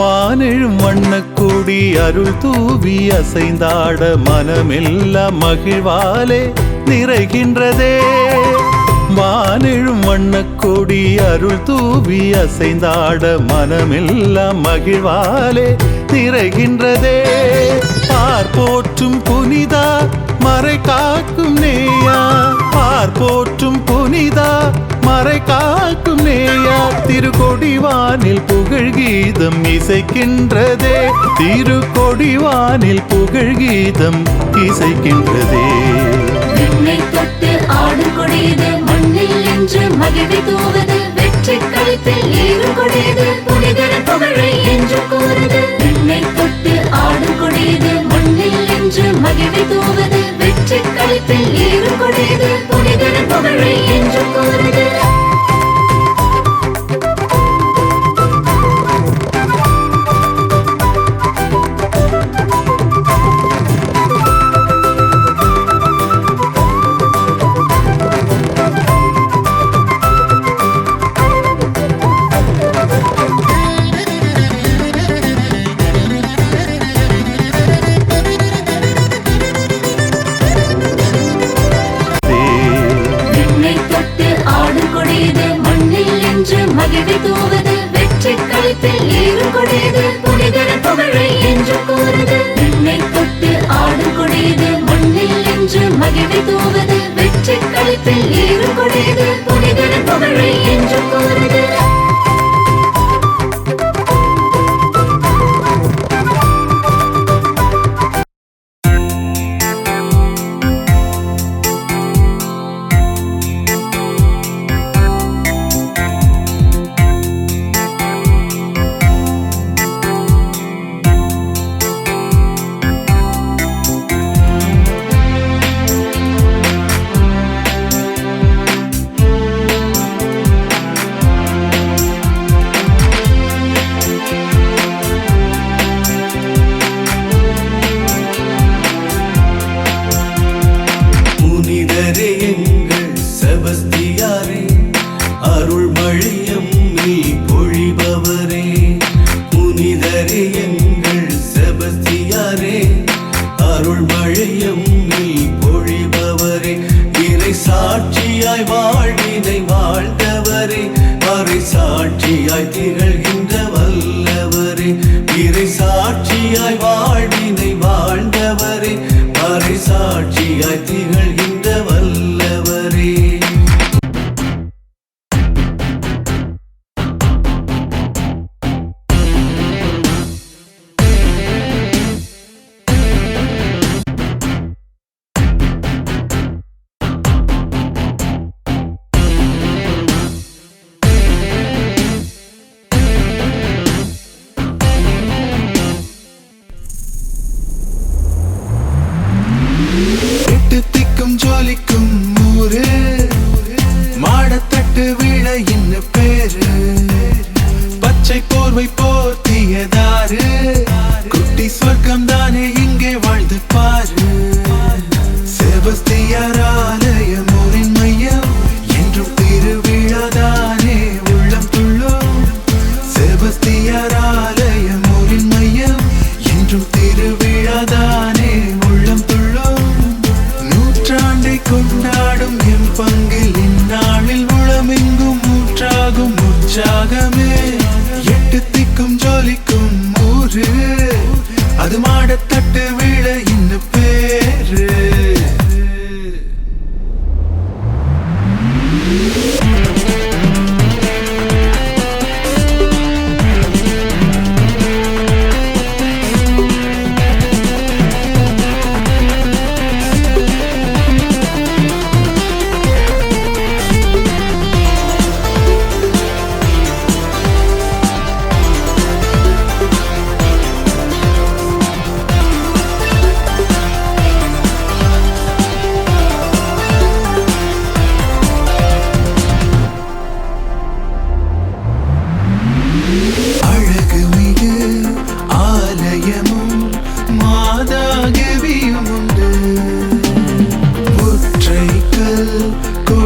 மானெழும் வண்ணக்கூடி அருள் தூவி அசைந்தாட மனமெல்லாம் மகிழ்வாலே நிறைகின்றதே. மானெழும் வண்ணக்கூடி அருள் தூவி அசைந்தாட மனமெல்லாம் மகிழ்வாலே நிறைகின்றதே. பார் போற்றும் புனிதா மறை காக்கும் நேயா. பார் போற்றும் புனிதா மறை காக்கும் நேயா திருக்கொடிவானில் புகழ் கீதம் இசைக்கின்றதே. திருக்கொடிவானில் புகழ் கீதம் இசைக்கின்றதே. விண்ணை தொட்டு ஆடும் கொடியது மண்ணில் என்று தூவது. வெற்றி கழிப்பில் ஏறும் கொடியது புனிதர புகழை என்று கூறுது. தொட்டு கொடியது மண்ணில் என்று தூவது. வெற்றி கொடியது புனிதர புகழை என்று கூறுது.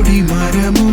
Tolimaramo.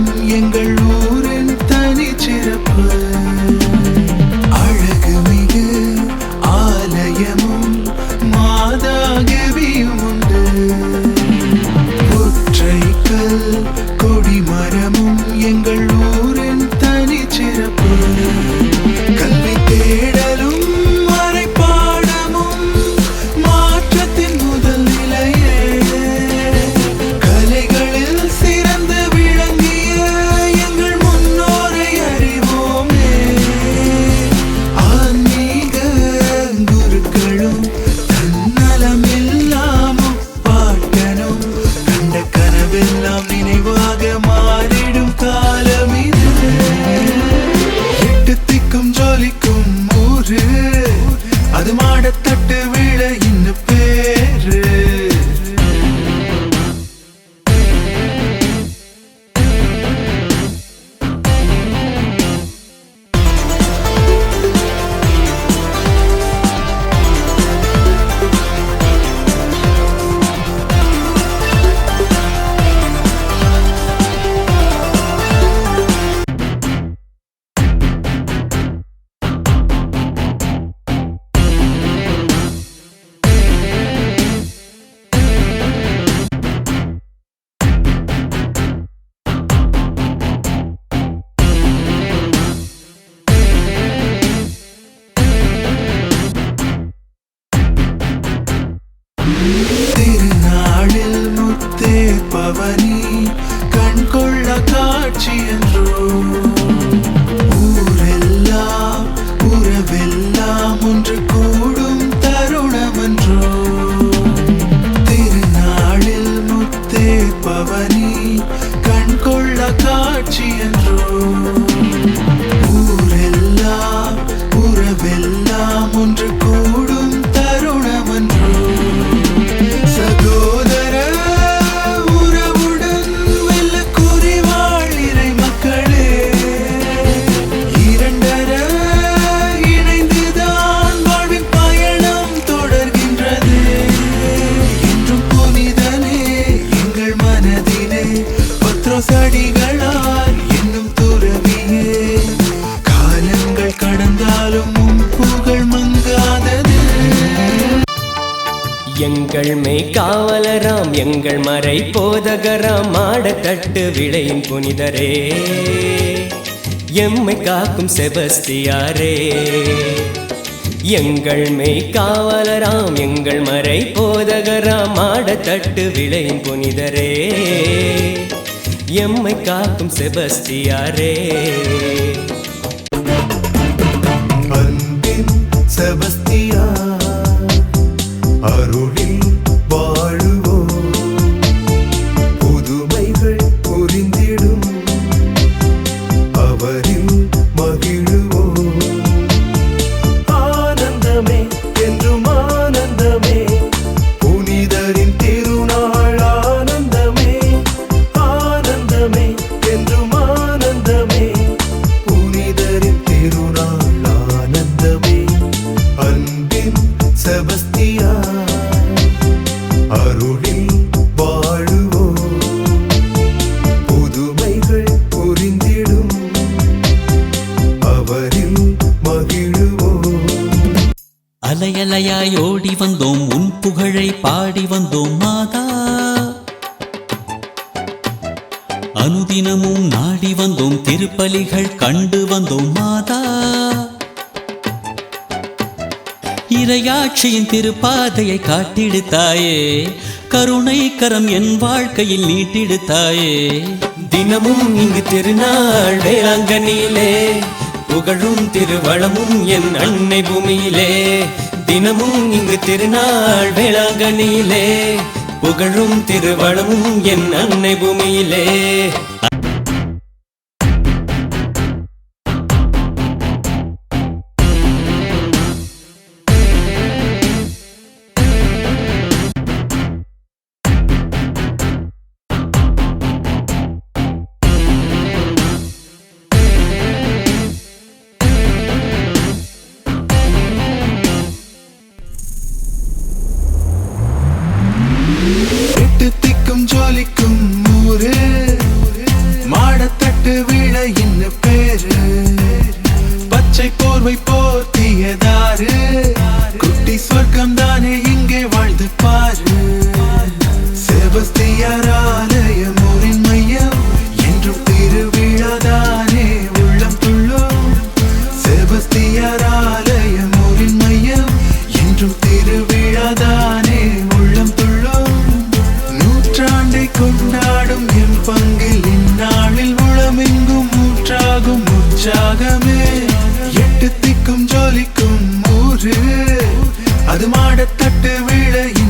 எங்கள் மறை போதகராம் மாடத்தட்டு விளையின் புனிதரே. எம்மை காக்கும் செபஸ்தியாரே. எங்கள் மெய் காவலராம் எங்கள் மறை போதகராம் மாடத்தட்டு விளையின் புனிதரே. எம்மை காக்கும் செபஸ்தியாரே. மலையாய் ஓடி வந்தோம் உன் புகழை பாடி வந்தோம் மாதா. அனுதினமும் நாடி வந்தோம் திருப்பலிகள் கண்டு வந்தோம் மாதா. இரையாட்சியின் திருப்பாதையை காட்டிடுத்தாயே கருணை கரம் என் வாழ்க்கையில் நீட்டிடுத்தாயே. தினமும் இங்கு திருநாள் வேளாங்கண்ணியிலே புகழும் திருவளமும் என் அன்னை பூமியிலே. தினமும் இங்கு திருநாள் வேளாங்கண்ணியிலே புகழும் திருவளமும் என் அன்னை பூமியிலே. சிரிக்கும் உலகமெங்கும் ஊற்றாகும் உற்சாகமே. எட்டு திக்கும் ஜோலிக்கும் ஊரு. அது மாடத்தட்டு விழைய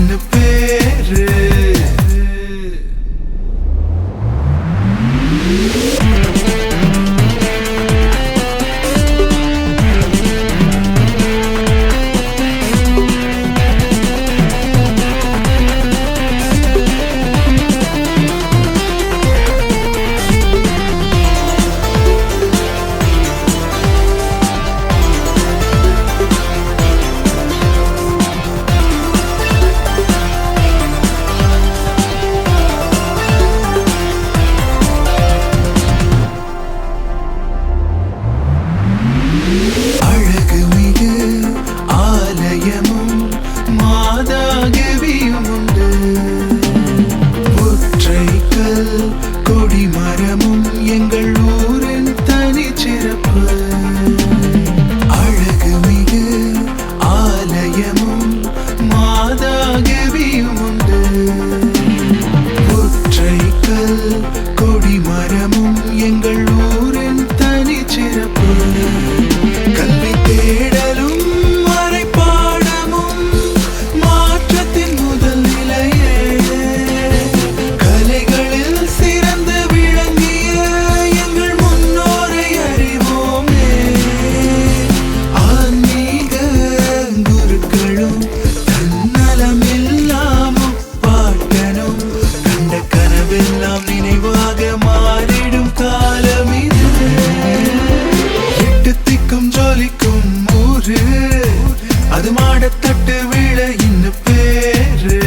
அது மாடத்தட்டு விழ இன்னும் பேரு.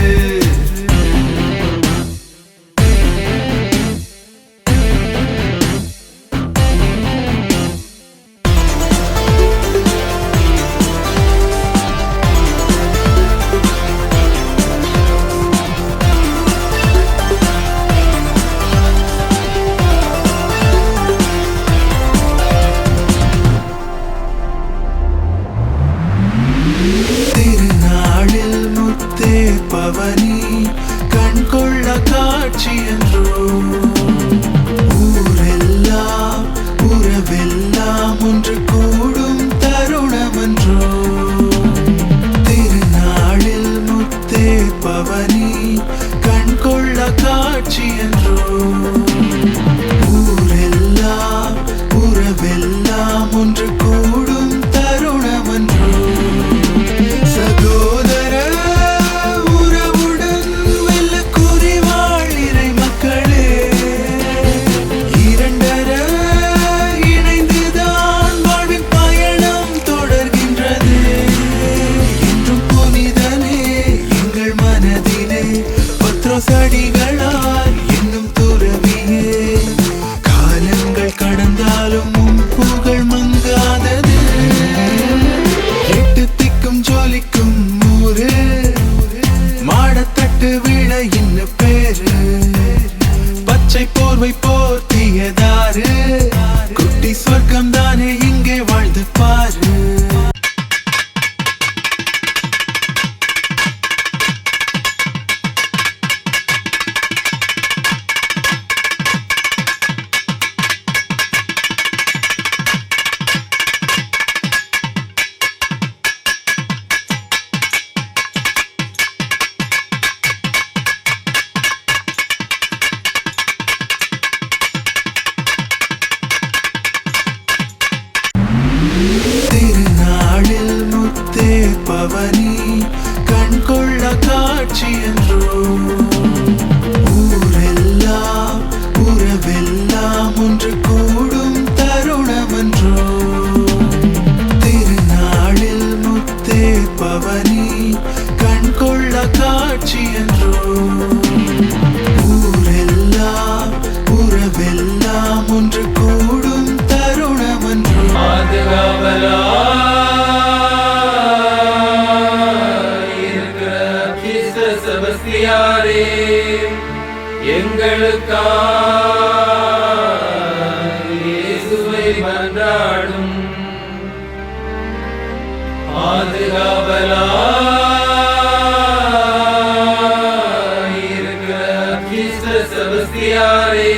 செபஸ்தியாரே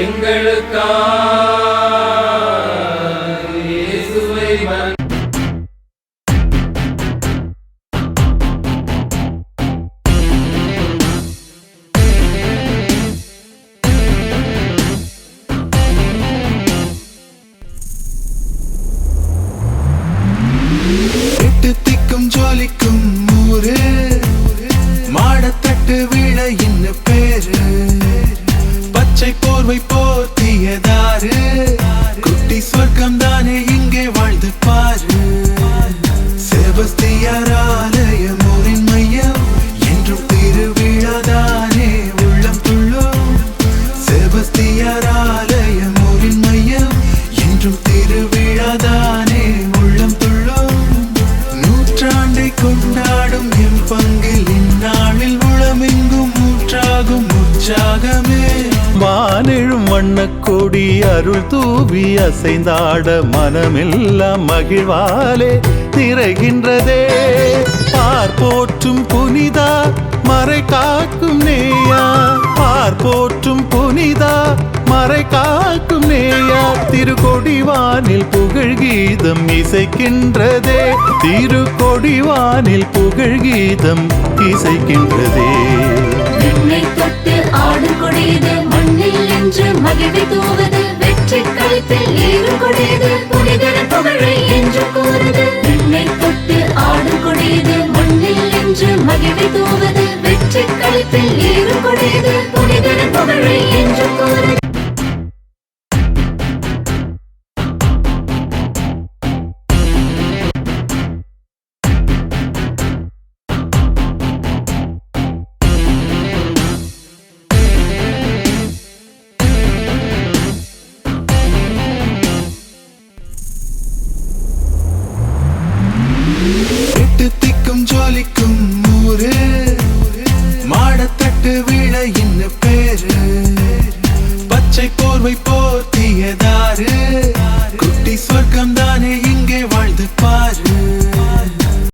எங்களுக்கா தூவி அசைந்தாட மனமெல்லாம் மகிழ்வாலே நிறைகின்றதே பார் போற்றும் புனிதா மறை காக்கும் நேயா. பார் போற்றும் புனிதா மறை காக்கும் நேயா. திருக்கொடிவானில் புகழ் கீதம் இசைக்கின்றதே. திருக்கொடிவானில் புகழ் கீதம் இசைக்கின்றதே. என்னை தொட்டு ஆடு கொடியது மண்ணில் என்று மகிழ்வி தூவது வெற்றி களிப்பில் ஏறும் கொடியது புனிதர புகழை என்று கூறுது. விண்ணை தொட்டு ஆடும் கொடியது மண்ணில் என்று மகிழ்வை தூவது. வெற்றி களிப்பில் ஏறும் கொடியது புனிதர புகழை என்று கூறுது.